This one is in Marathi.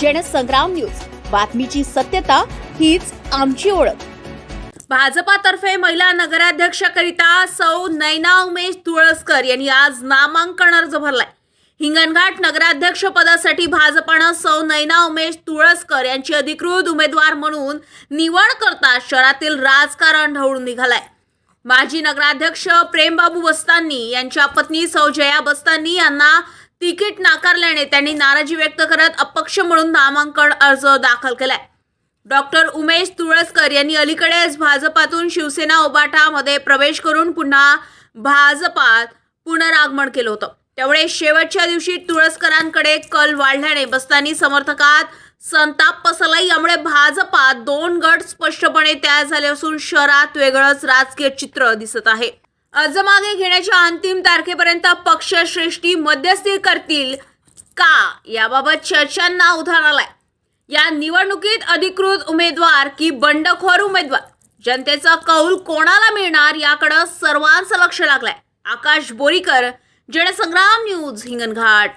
जनसंग्राम न्यूज. बातमीची सत्यता हीच आमची ओळख. भाजपातर्फे महिला नगराध्यक्षकरिता सौ नैना उमेश तुळसकर यांनी आज नामांकन अर्ज भरलाय. हिंगणघाट नगराध्यक्ष पदासाठी भाजपानं सौ नैना उमेश तुळसकर यांची अधिकृत उमेदवार म्हणून निवड करता शहरातील राजकारण ढवळून निघालाय. माजी नगराध्यक्ष प्रेमबाबू बस्तांनी यांच्या पत्नी सौ जया बस्तांनी यांना तिकीट नाकारल्याने त्यांनी नाराजी व्यक्त करत अपक्ष म्हणून नामांकन अर्ज दाखल केलाय. डॉक्टर उमेश तुळसकर यांनी अलीकडेच भाजपातून शिवसेना उबाटामध्ये प्रवेश करून पुन्हा भाजपात पुनरागमन केलं होतं. त्यामुळे शेवटच्या दिवशी तुळसकरांकडे कल वाढल्याने बस्तानी समर्थकात संताप पसरला. यामुळे भाजपात दोन गट स्पष्टपणे तयार झाले असून शहरात वेगळंच राजकीय चित्र दिसत आहे. अर्ज मागे घेण्याच्या अंतिम तारखेपर्यंत पक्षश्रेष्ठी मध्यस्थी करतील का? याबाबत चर्चांना उधाण आलाय. या निवडणुकीत अधिकृत उमेदवार की बंडखोर उमेदवार? जनतेचा कौल कोणाला मिळणार याकडे सर्वांचं लक्ष लागलंय. आकाश बोरीकर जनसंग्राम न्यूज हिंगणघाट.